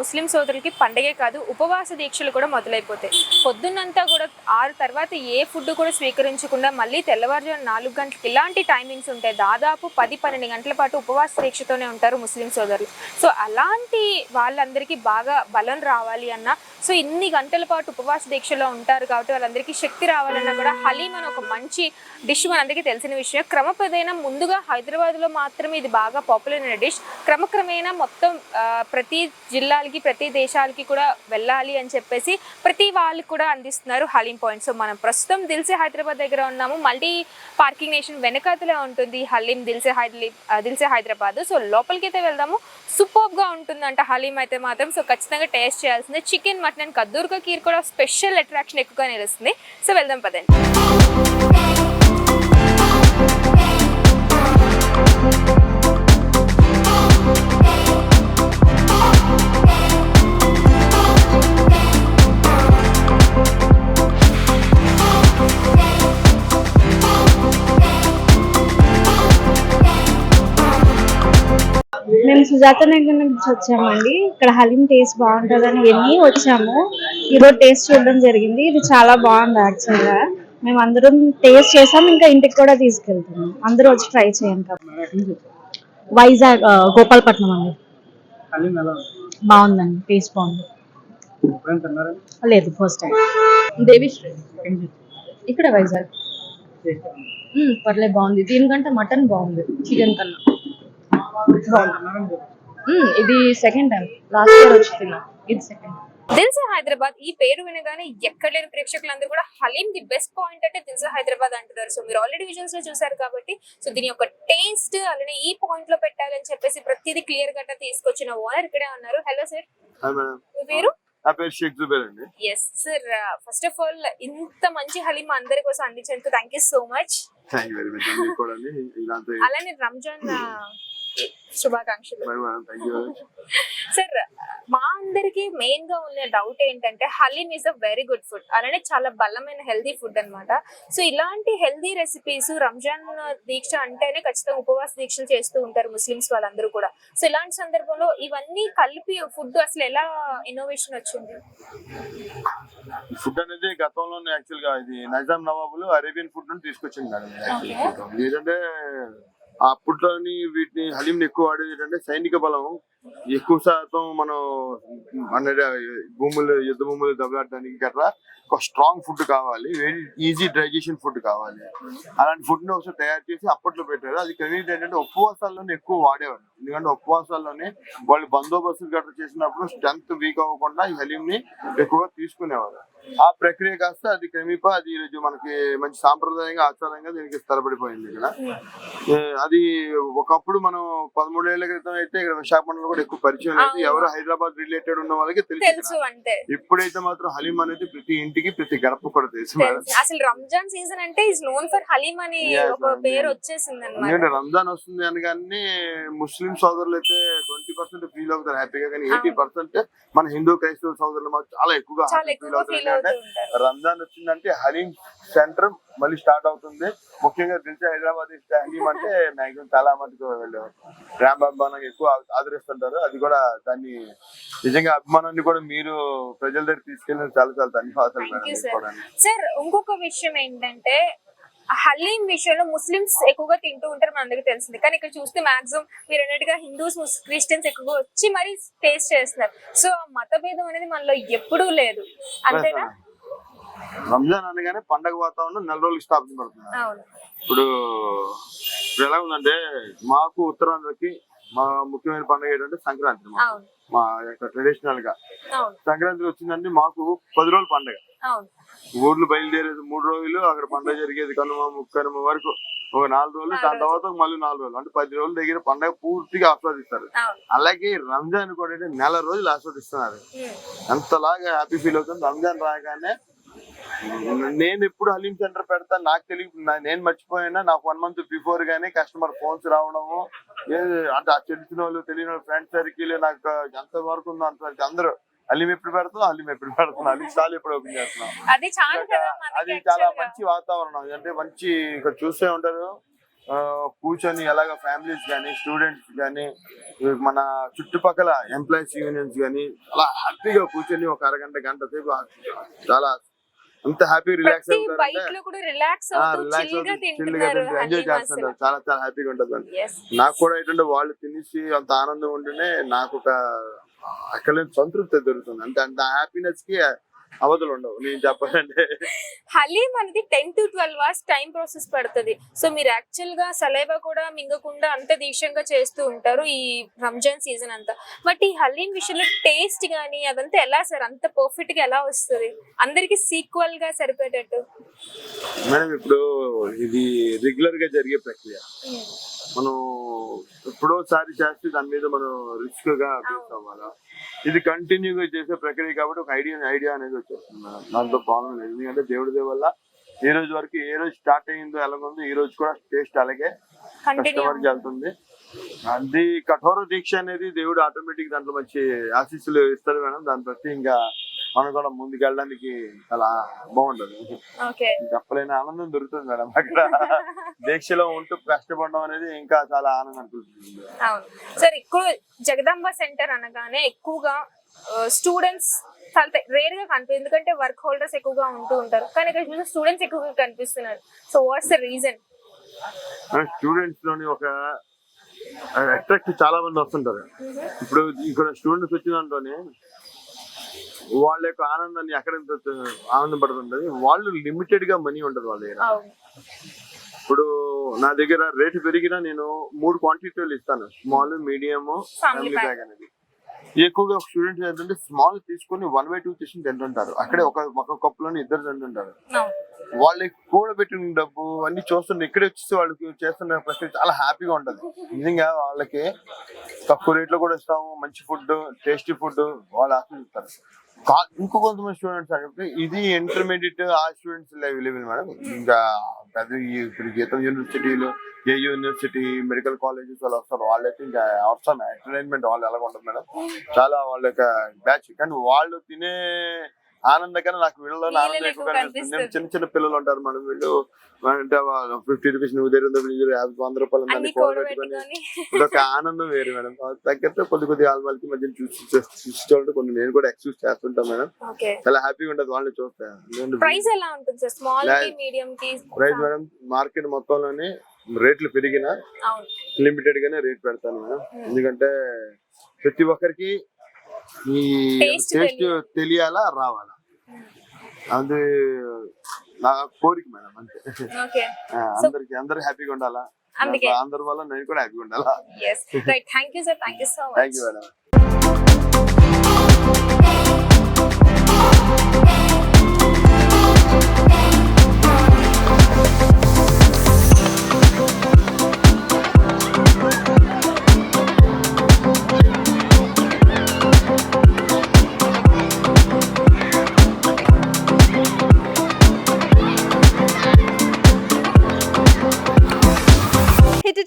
ముస్లిం సోదరులకి పండగే కాదు ఉపవాస దీక్షలు కూడా మొదలైపోతాయి. పొద్దున్నంతా కూడా ఆరు తర్వాత ఏ ఫుడ్ కూడా స్వీకరించకుండా మళ్ళీ తెల్లవారుజాము నాలుగు గంటలకి ఇలాంటి టైమింగ్స్ ఉంటాయి. దాదాపు పది పన్నెండు గంటల పాటు ఉపవాస దీక్షతోనే ఉంటారు ముస్లిం సోదరులు. సో అలాంటి వాళ్ళందరికీ బాగా బలం రావాలి అన్న సో ఇన్ని గంటల పాటు ఉపవాస దీక్షలో ఉంటారు కాబట్టి వాళ్ళందరికీ శక్తి రావాలన్నా కూడా హలీం అని ఒక మంచి డిష్ మనందరికీ తెలిసిన విషయం. క్రమపదైనా ముందుగా హైదరాబాద్లో మాత్రమే ఇది బాగా పాపులర్ అయిన డిష్. క్రమక్రమేణా మొత్తం ప్రతి జిల్లాలకి ప్రతి దేశాలకి కూడా వెళ్ళాలి అని చెప్పేసి ప్రతి వాళ్ళకి కూడా అందిస్తున్నారు హలీం పాయింట్ సో మనం ప్రస్తుతం దిల్సే హైదరాబాద్ దగ్గర ఉన్నాము. మల్టీ పార్కింగ్ నేషన్ వెనకాతలే ఉంటుంది హలీం దిల్సే హైదలీ దిల్సే హైదరాబాద్. సో లోపలికి అయితే వెళ్దాము. సూపర్గా ఉంటుందంట హలీం అయితే మాత్రం. సో ఖచ్చితంగా టేస్ట్ చేయాల్సిందే. చికెన్ మటన్ అండ్ కద్దూరుగా కీర్ కూడా స్పెషల్ అట్రాక్షన్ ఎక్కువగా నిలుస్తుంది. సో వెళ్దాం పదండి. మేము సుజాత నగర్ నుంచి వచ్చామండి. ఇక్కడ హలీం టేస్ట్ బాగుంటుందని వెళ్ళి వచ్చాము. ఈరోజు టేస్ట్ చూడడం జరిగింది. ఇది చాలా బాగుంది యాక్చువల్గా. మేము అందరం టేస్ట్ చేసాం ఇంకా ఇంటికి కూడా తీసుకెళ్తున్నాం. అందరూ వచ్చి ట్రై చేయండి వైజాగ్ గోపాలపట్నం అండి? బాగుందండి టేస్ట్ బాగుంది? లేదు ఫస్ట్ టైం దేవిశ్రీ. ఇక్కడ వైజాగ్. పర్లేదు బాగుంది. దీనికంటే మటన్ బాగుంది చికెన్ కన్నా. ఇది సెకండ్ టైం లాస్ట్ ఇయర్ వచ్చి తిన్నా. ఇది సెకండ్ దిల్సే హైదరాబాద్ ఈ పేరు వినగానే ఎక్కడ లేని ప్రేక్షకులందరూ కూడా హలీం ది బెస్ట్ పాయింట్ అంటే దిల్సే హైదరాబాద్ అంటున్నారు. సో మీరు ఆల్రెడీ విజువల్స్లో చూసారు కాబట్టి సో దీని యొక్క టేస్ట్ అలానే ఈ పాయింట్లో పెట్టాలని చెప్పేసి ప్రతిదీ క్లియర్ గట్టా తీసుకొచ్చిన ఓనర్ ఇక్కడే ఉన్నారు. హలో సార్ హాయ్ మేడం మీ పేరు? నా పేరు షేక్ జుబేర్ అండి. Yes sir first of all ఇంత మంచి హలీం అందరి కోసం అందించేందుకు థ్యాంక్ యూ సో మచ్ అలానే రంజాన్ శుభాకాంక్షలు. సార్ మా అందరికి మెయిన్గా ఉన్న డౌట్ ఏంటంటే haleem is a very good food అలానే చాలా బలమైన హెల్దీ ఫుడ్ అన్నమాట. సో ఇలాంటి హెల్దీ రెసిపీస్ రంజాన్ దీక్ష అంటేనే ఖచ్చితంగా ఉపవాస దీక్షలు చేస్తూ ఉంటారు ముస్లిమ్స్ వాళ్ళందరూ కూడా. సో ఇలాంటి సందర్భంలో ఇవన్నీ కలిపి ఫుడ్ అసలు ఎలా ఇన్నోవేషన్ వచ్చింది? ఫుడ్ అనేది గతంలోనే యాక్చువల్గా ఇది నైజాం నవాబులు అరేబియన్ ఫుడ్ నుండి తీసుకొచ్చింది మేడం. actually. ఏంటంటే అప్పట్లోని వీటిని హలీంని ఎక్కువ వాడేది ఏంటంటే సైనిక బలం. ఎక్కువ శాతం మనం అంటే భూములు యుద్ధ భూములు దెబ్బలాడడానికి గట్రా ఒక స్ట్రాంగ్ ఫుడ్ కావాలి. వెరీ ఈజీ డైజెషన్ ఫుడ్ కావాలి. అలాంటి ఫుడ్ని ఒకసారి తయారు చేసి అప్పట్లో పెట్టారు. అది కనీసం ఏంటంటే ఉపవాసాల్లోనే ఎక్కువ వాడేవారు. ఎందుకంటే ఉపవాసాల్లోనే వాళ్ళు బందోబస్తులు గట్రా చేసినప్పుడు స్ట్రెంత్ వీక్ అవ్వకుండా ఈ హలీంని ఎక్కువగా తీసుకునేవారు. ఆ ప్రక్రియ కాస్త అది క్రమీపా అది ఈరోజు మనకి మంచి సాంప్రదాయంగా ఆచారంగా దీనికి స్థిరపడిపోయింది ఇక్కడ. అది ఒకప్పుడు మనం పదమూడేళ్ళ క్రితం అయితే ఇక్కడ విశాఖపట్నంలో కూడా ఎక్కువ పరిచయం లేదు. ఎవరు హైదరాబాద్ రిలేటెడ్ ఉన్న వాళ్ళకి తెలుసు. అంటే ఇప్పుడైతే మాత్రం హలీం అనేది ప్రతి ఇంటికి ప్రతి గడప కూడా తెలుసు మేడం తెలుసు. అసలు రంజాన్ సీజన్ అంటే నోన్ ఫర్ హలీం అని Yes, ఒక ma'am. పేరు వచ్చేసింది ఎందుకంటే అనమాట రంజాన్ వస్తుంది అనగానే ముస్లిం సోదరులు అయితే ట్వంటీ పర్సెంట్ ఫీల్ అవుతారు హ్యాపీగా కానీ ఎయిటీ పర్సెంట్ మన హిందూ క్రైస్తవ సోదరులు మాత్రం చాలా ఎక్కువగా చాలా ఫీల్ ఎక్కువగా అవుతారు ఫీల్ అవుతూ ఎందుకంటే ఉంటారు రంజాన్ వచ్చిందంటే హలీం సెంటర్ మళ్ళీ స్టార్ట్ అవుతుంది. ముఖ్యంగా తెలిసి హైదరాబాద్ హలీం అంటే మ్యాక్సిమం చాలా మటుకు వెళ్ళేవారు. రామ్ అభిమానం ఎక్కువ ఆదరిస్తుంటారు. అది కూడా దాన్ని నిజంగా అభిమానాన్ని కూడా మీరు ప్రజల దగ్గర తీసుకెళ్ళిన చాలా చాలా ధన్యవాదాలు సార్ ఇంకొక విషయం ఏంటంటే హలీం విషయంలో ముస్లిమ్స్ ఎక్కువగా తింటూ ఉంటారు మనందరికీ తెలిసింది. కానీ ఇక్కడ చూస్తే మాక్సిమం మీరు అన్నట్టుగా హిందూస్ క్రిస్టియన్స్ ఎక్కువగా వచ్చి మరీ టేస్ట్ చేస్తున్నారు. సో మతభేదం అనేది మనలో ఎప్పుడూ లేదు. అంతేనా? రంజాన్ అనగానే పండగ వాతావరణం నెల రోజులు స్థాపించబడుతుంది. అవును. ఇప్పుడు ఇప్పుడు ఎలా ఉందంటే మాకు ఉత్తరాంధ్రకి మా ముఖ్యమైన పండుగ ఏంటంటే సంక్రాంతి మా- యొక్క ట్రెడిషనల్గా. సంక్రాంతి వచ్చిందంటే మాకు పది రోజుల పండుగ. ఊర్లు బయలుదేరేది మూడు రోజులు అక్కడ పండుగ జరిగేది కనుమ ముక్కనుమ వరకు ఒక నాలుగు రోజులు దాని తర్వాత మళ్ళీ నాలుగు రోజులు. అంటే పది రోజుల దగ్గర పండుగ పూర్తిగా ఆస్వాదిస్తారు. అలాగే రంజాన్ కూడా నెల రోజులు ఆస్వాదిస్తున్నారు. ఉమ్. ఎంతలాగా హ్యాపీ ఫీల్ అవుతుంది. రంజాన్ రాగానే నేను ఎప్పుడు హలీం సెంటర్ పెడతాను నాకు తెలియదు. నేను మర్చిపోయినా? నాకు వన్ మంత్ బిఫోర్ గానీ కస్టమర్ ఫోన్స్ రావడము. అంటే ఆ తెలిసిన వాళ్ళు తెలియని వాళ్ళు ఫ్రెండ్ సర్కిల్ నాకు ఎంత వరకు ఉందో అంత వరకు అందరూ హలీం ఎప్పుడు పెడతాం హలీం ఎప్పుడు పెడతాం హలీం స్టాల్ ఎప్పుడు ఓపెన్ చేస్తున్నాం అది చాలా. మంచి వాతావరణం. అంటే మంచి ఇక్కడ చూస్తే ఉంటారు. కూర్చొని ఎలాగ ఫ్యామిలీస్ కానీ స్టూడెంట్స్ కానీ మన చుట్టుపక్కల ఎంప్లాయీస్ యూనియన్స్ కానీ అలా హ్యాపీగా కూర్చొని ఒక అరగంట గంట సేపు చాలా అంత హ్యాపీ రిలాక్స్ ఎంజాయ్ చేస్తుంటారు. చాలా చాలా హ్యాపీగా ఉంటుంది నాకు కూడా ఏంటంటే వాళ్ళు తినేసి అంత ఆనందం ఉంటేనే నాకు ఒక అక్కడ సంతృప్తి దొరుకుతుంది. అంటే అంత హ్యాపీనెస్కి అవధులు ఉండవు. నేను చెప్పాలంటే. హలీం అనేది ten to twelve hours time process పడుతుంది. సో మీరు యాక్చువల్గా సలైవా కూడా మింగకుండా అంత దీక్షంగా చేస్తూ ఉంటారు ఈ రంజాన్ సీజన్ అంతా. బట్ ఈ హలీం విషయంలో టేస్ట్ గానీ అదంతా ఎలా సార్? అంత పర్ఫెక్ట్గా ఎలా వస్తుంది? అందరికి సీక్వల్గా సరిపోయేటట్టు. మేడం ఇప్పుడు ఇది రెగ్యులర్గా జరిగే ప్రక్రియ. మనం ఎప్పుడోసారి చేస్తే దాని మీద మనం రిస్క్గా బేస్ అవ్వాలా? ఇది కంటిన్యూగా చేసే ప్రక్రియ కాబట్టి ఒక ఐడియా ఐడియా అనేది వచ్చేస్తుంది దాంతో ప్రాబ్లం లేదు. ఎందుకంటే దేవుడి వల్ల ఈ రోజు వరకు ఏ రోజు స్టార్ట్ అయ్యిందో ఎలాగుందో ఈ రోజు కూడా టేస్ట్ అలాగే కంటిన్యూ కస్టమర్కి వెళ్తుంది. అది కఠోర దీక్ష అనేది దేవుడు ఆటోమేటిక్ దాంట్లో మంచి ఆశీస్సులు ఇస్తాడు మేడం. దాన్ని బట్టి ఇంకా మనం కూడా ముందుకు వెళ్ళడానికి చాలా బాగుంటది. ఓకే. చెప్పలేని ఆనందం దొరుకుతుంది మేడం అక్కడ. దీక్షలో ఉంటూ కష్టపడడం అనేది ఇంకా చాలా ఆనందం అనిపిస్తుంది. సార్ ఎక్కువ జగదాంబ సెంటర్ అనగానే ఎక్కువగా స్టూడెంట్స్ చాలా రేర్గా కనిపి ఎందుకంటే వర్క్ హోల్డర్స్ ఎక్కువగా ఉంటూ ఉంటారు. కానీ ఇక్కడ స్టూడెంట్స్ ఎక్కువగా కనిపిస్తున్నారు. So what's the reason? స్టూడెంట్స్లోని ఒక అట్రాక్ట్ చాలా మంది వస్తుంటారు. ఇప్పుడు ఇక్కడ స్టూడెంట్స్ వచ్చిన దాంట్లోనే వాళ్ళ యొక్క ఆనందాన్ని ఎక్కడ ఆనందం పడుతుంటది వాళ్ళు లిమిటెడ్గా మనీ ఉంటది వాళ్ళ దగ్గర. ఇప్పుడు నా దగ్గర రేటు పెరిగినా నేను మూడు క్వాంటిటీలు ఇస్తాను. Small medium family. బ్యాగ్ అనేది. ఎక్కువగా స్టూడెంట్స్ ఏంటంటే స్మాల్ తీసుకొని వన్ బై టూ తీసుకుని తింటుంటారు. అక్కడే ఒక ఒక కప్పులోనే ఇద్దరు తింటుంటారు. వాళ్ళకి కూడబెట్టిన డబ్బు అన్ని చూస్తుంటే ఇక్కడే వచ్చేసి వాళ్ళకి చేస్తున్న ప్రక్రియ చాలా హ్యాపీగా ఉంటది. నిజంగా వాళ్ళకి తక్కువ రేట్లో కూడా ఇస్తాము. మంచి ఫుడ్ టేస్టీ ఫుడ్ వాళ్ళు ఆస్వాదిస్తారు. కా- ఇంకో కొంతమంది స్టూడెంట్స్ అంటే ఇది ఇంటర్మీడియట్ ఆ స్టూడెంట్స్ అవైలబుల్ మేడం ఇంకా పెద్ద ఈ ఇప్పుడు గీతం యూనివర్సిటీలు ఏ యూనివర్సిటీ మెడికల్ కాలేజెస్ వాళ్ళు వస్తారు వాళ్ళైతే ఇంకా అవసరం ఎంటర్టైన్మెంట్ వాళ్ళు ఎలా ఉంటుంది మేడం చాలా వాళ్ళ యొక్క బ్యాచ్ కానీ వాళ్ళు తినే ఆనందం కన్నా నాకు వీళ్ళలో ఆనందం ఎక్కువ కనిపిస్తుంది. చిన్న చిన్న పిల్లలు ఉంటారు మనం వీళ్ళు. అంటే ఫిఫ్టీ రూపీస్ నువ్వు దగ్గర యాభై వంద రూపాయలు ఉందని కూడబెట్టుకొని ఇదొక ఆనందం వేరు మేడం. తగ్గట్టు కొద్ది కొద్ది ఆల్మాలకి మధ్య చూసి చూసి చూడండి కొన్ని నేను కూడా ఎక్స్క్యూజ్ చేస్తుంటాను మేడం. చాలా హ్యాపీగా ఉంటుంది వాళ్ళని చూస్తే. ప్రైస్ ఎలా ఉంటుంది సార్? స్మాల్కి Price- మీడియం కి? ప్రైస్ మేడం మార్కెట్ మొత్తంలోనే రేట్లు పెరిగినా లిమిటెడ్ గానే రేట్ పెడతాను మేడం. ఎందుకంటే ప్రతి ఒక్కరికి ఈ Taste టేస్ట్ తెలియాలి. రావాలా? అది నా కోరిక మేడం అంతే. అందరికి అందరు హ్యాపీగా ఉండాలా? అందరి వల్ల నేను కూడా హ్యాపీగా ఉండాలా? Thank you sir thank you so thank much you madam